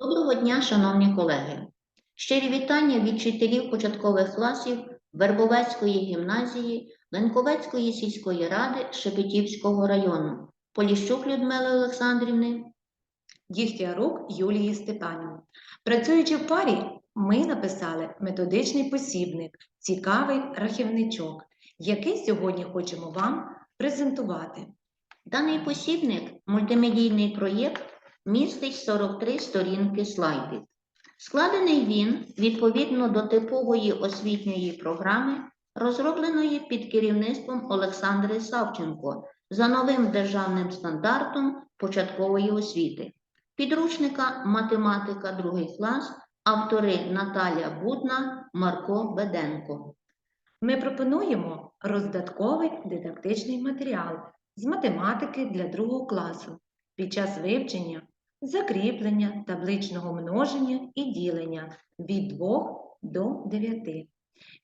Доброго дня, шановні колеги! Щирі вітання від вчителів початкових класів Вербовецької гімназії, Ленковецької сільської ради Шепетівського району, Поліщук Людмили Олександрівни. Дігтярук Юлії Степанівни. Працюючи в парі, ми написали методичний посібник Цікавий рахівничок, який сьогодні хочемо вам презентувати. Даний посібник мультимедійний проєкт містить 43 сторінки слайдів. Складений він відповідно до типової освітньої програми, розробленої під керівництвом Олександри Савченко за новим державним стандартом початкової освіти. Підручника математика 2 клас, автори Наталя Будна, Марко Беденко. Ми пропонуємо роздатковий дидактичний матеріал з математики для другого класу під час вивчення, закріплення табличного множення і ділення від 2 до 9.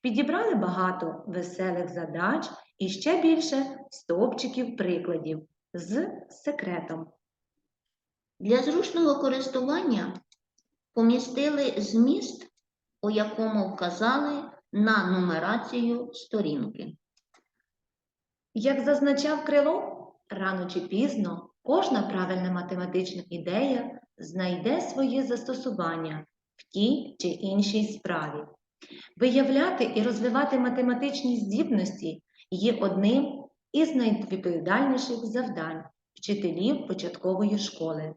Підібрали багато веселих задач і ще більше стовпчиків прикладів з секретом. Для зручного користування помістили зміст, у якому вказали на нумерацію сторінки. Як зазначав Крило, рано чи пізно кожна правильна математична ідея знайде своє застосування в тій чи іншій справі. Виявляти і розвивати математичні здібності є одним із найвідповідальніших завдань вчителів початкової школи.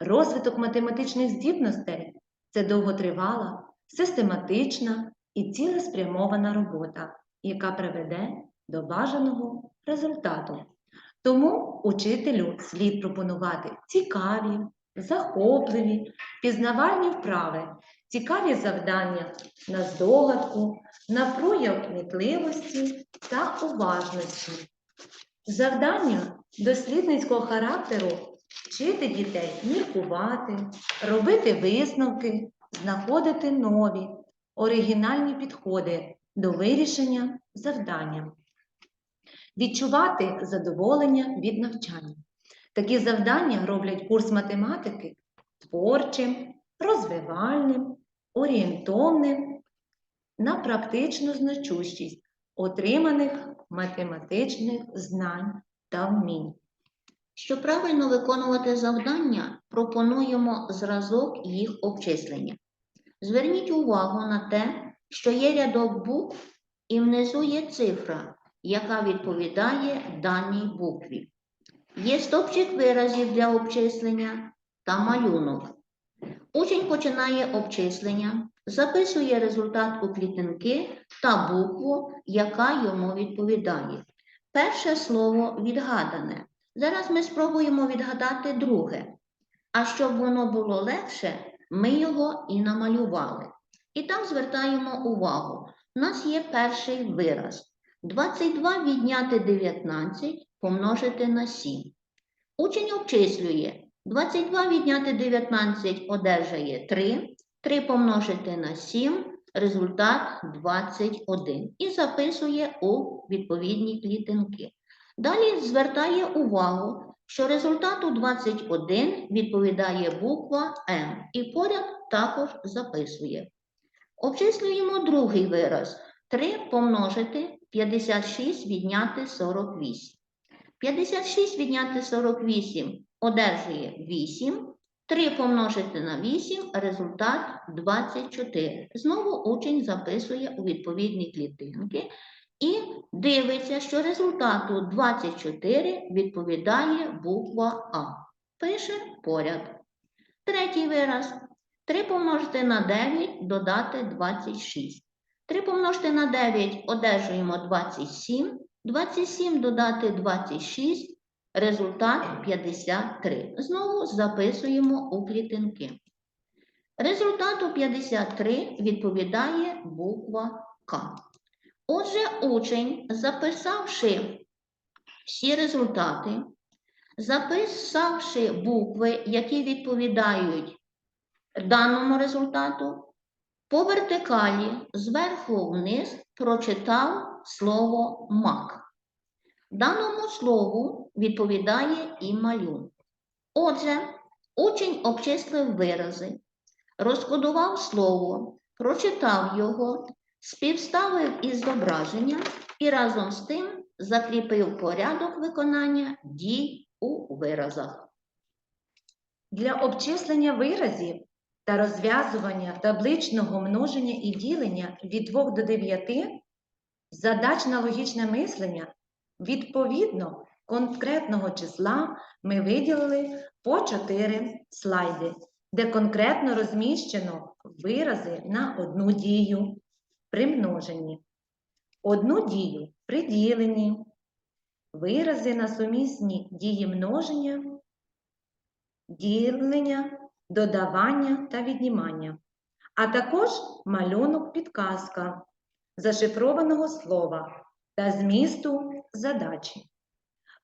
Розвиток математичних здібностей це довготривала, систематична і цілеспрямована робота, яка приведе до бажаного результату. Тому учителю слід пропонувати цікаві, захопливі, пізнавальні вправи, цікаві завдання на здогадку, на прояв кмітливості та уважності. Завдання дослідницького характеру вчити дітей міркувати, робити висновки, знаходити нові, оригінальні підходи до вирішення завдання, відчувати задоволення від навчання. Такі завдання роблять курс математики творчим, розвивальним, орієнтовним на практичну значущість отриманих математичних знань та вмінь. Щоб правильно виконувати завдання, пропонуємо зразок їх обчислення. Зверніть увагу на те, що є рядок букв і внизу є цифра, яка відповідає даній букві. Є стопчик виразів для обчислення та малюнок. Учень починає обчислення, записує результат у клітинки та букву, яка йому відповідає. Перше слово відгадане. Зараз ми спробуємо відгадати друге. А щоб воно було легше, ми його і намалювали. І так звертаємо увагу. У нас є перший вираз. 22 відняти 19 помножити на 7. Учень обчислює. 22 відняти 19 одержає 3. 3 помножити на 7, результат 21. І записує у відповідні клітинки. Далі звертає увагу, що результату 21 відповідає буква М і поряд також записує. Обчислюємо другий вираз. 3 помножити 56 відняти 48. 56 відняти 48 одержує 8. 3 помножити на 8, результат 24. Знову учень записує у відповідні клітинки і дивиться, що результату 24 відповідає буква А. Пише поряд. Третій вираз. 3 помножити на 9 додати 26. 3 помножити на 9 одержуємо 27. 27 додати 26. Результат 53. Знову записуємо у клітинки. Результату 53 відповідає буква К. Отже, учень, записавши всі результати, записавши букви, які відповідають даному результату, по вертикалі зверху вниз прочитав слово мак. Даному слову відповідає і малюнок. Отже, учень обчислив вирази, розкодував слово, прочитав його, співставив із зображенням і разом з тим закріпив порядок виконання дій у виразах. Для обчислення виразів та розв'язування табличного множення і ділення від 2 до 9 задач на логічне мислення. Відповідно конкретного числа ми виділили по 4 слайди, де конкретно розміщено вирази на одну дію при множенні, одну дію при діленні, вирази на сумісні дії множення ділення, додавання та віднімання, а також малюнок підказка зашифрованого слова та змісту задачі.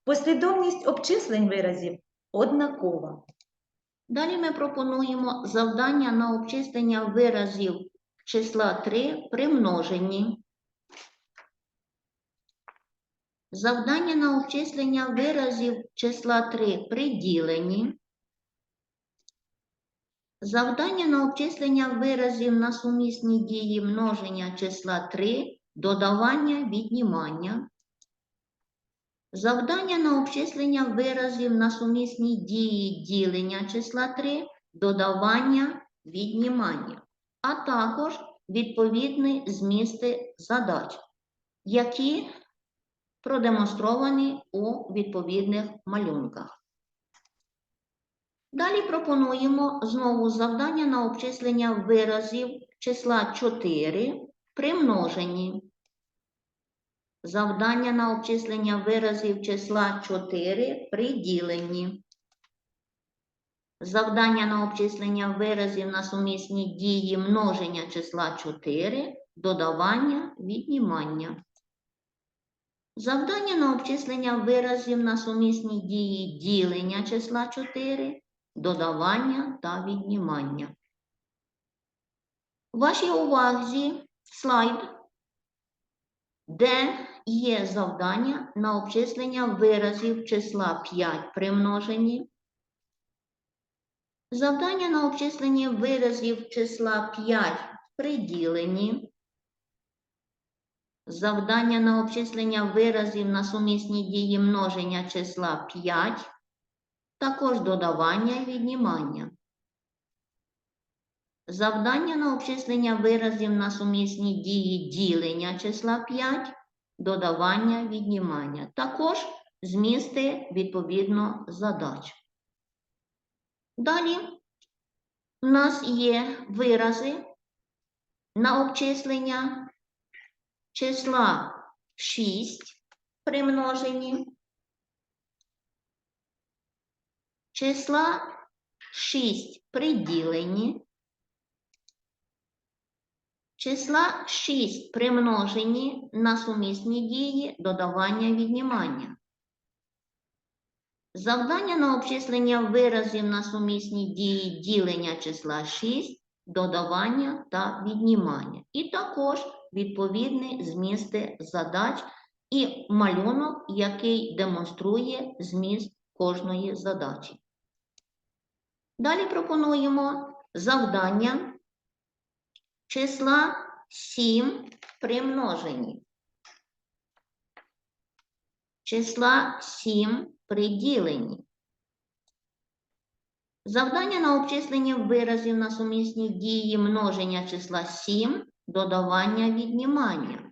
Послідовність обчислень виразів однакова. Далі ми пропонуємо завдання на обчислення виразів числа 3 при множенні. Завдання на обчислення виразів числа 3 при діленні. Завдання на обчислення виразів на сумісні дії множення числа 3, додавання, віднімання. Завдання на обчислення виразів на сумісні дії ділення числа 3, додавання, віднімання, а також відповідні змісти задач, які продемонстровані у відповідних малюнках. Далі пропонуємо знову завдання на обчислення виразів числа 4 при множенні. Завдання на обчислення виразів числа 4 при діленні. Завдання на обчислення виразів на сумісні дії множення числа 4, додавання, віднімання. Завдання на обчислення виразів на сумісні дії ділення числа 4, додавання та віднімання. Вашій увазі слайд, де є завдання на обчислення виразів числа 5 при множенні. Завдання на обчислення виразів числа 5 при діленні. Завдання на обчислення виразів на сумісні дії множення числа 5, також додавання і віднімання. Завдання на обчислення виразів на сумісні дії ділення числа 5, додавання, віднімання. Також змісти відповідно задач. Далі у нас є вирази на обчислення числа 6 при множенні, числа 6 при діленні, числа 6 при множенні на сумісні дії додавання віднімання. Завдання на обчислення виразів на сумісні дії ділення числа 6, додавання та віднімання. І також відповідні змісти задач і малюнок, який демонструє зміст кожної задачі. Далі пропонуємо завдання числа 7 при множенні. Числа 7 при діленні. Завдання на обчислення виразів на сумісні дії множення числа 7, додавання віднімання.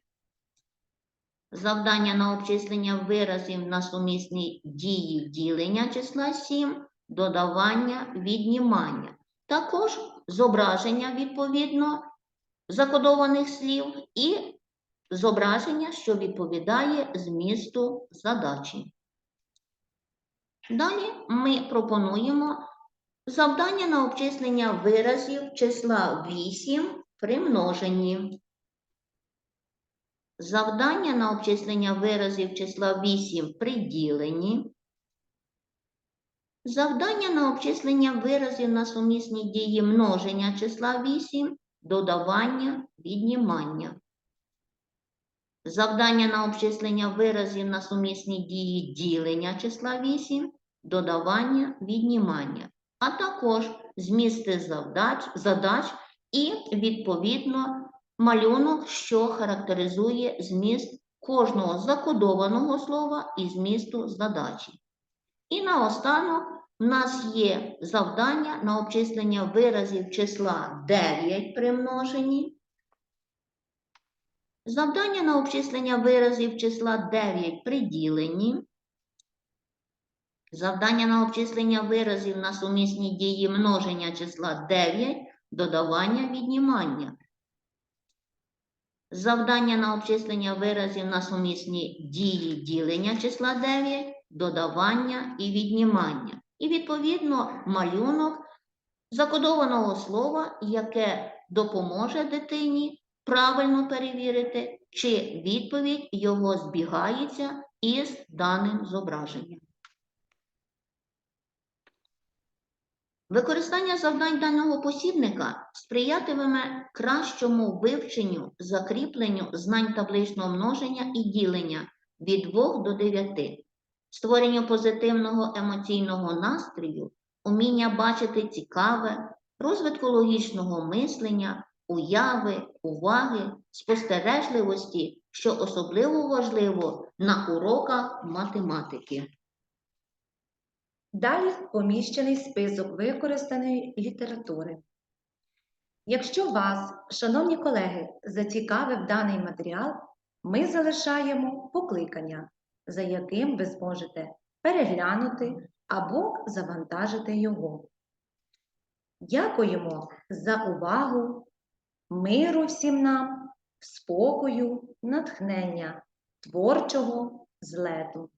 Завдання на обчислення виразів на сумісні дії ділення числа 7, додавання віднімання. Також зображення відповідно закодованих слів і зображення, що відповідає змісту задачі. Далі ми пропонуємо завдання на обчислення виразів числа 8 при множенні. Завдання на обчислення виразів числа 8 при діленні. Завдання на обчислення виразів на сумісні дії множення числа 8, додавання, віднімання. Завдання на обчислення виразів на сумісні дії ділення числа 8, додавання, віднімання. а також змісти завдач, задач і, відповідно, малюнок, що характеризує зміст кожного закодованого слова і змісту задачі. І наостанок в нас є завдання на обчислення виразів числа 9 при множенні. Завдання на обчислення виразів числа 9 при діленні. Завдання на обчислення виразів на сумісні дії множення числа 9, додавання, віднімання. Завдання на обчислення виразів на сумісні дії ділення числа 9, додавання і віднімання. І, відповідно, малюнок закодованого слова, яке допоможе дитині правильно перевірити, чи відповідь його збігається із даним зображенням. Використання завдань даного посібника сприятиме кращому вивченню, закріпленню знань табличного множення і ділення від 2 до 9, створенню позитивного емоційного настрою, уміння бачити цікаве, розвитку логічного мислення, уяви, уваги, спостережливості, що особливо важливо на уроках математики. Далі поміщений список використаної літератури. Якщо вас, шановні колеги, зацікавив даний матеріал, ми залишаємо покликання, за яким ви зможете переглянути або завантажити його. Дякуємо за увагу, миру всім нам, спокою, натхнення, творчого злету.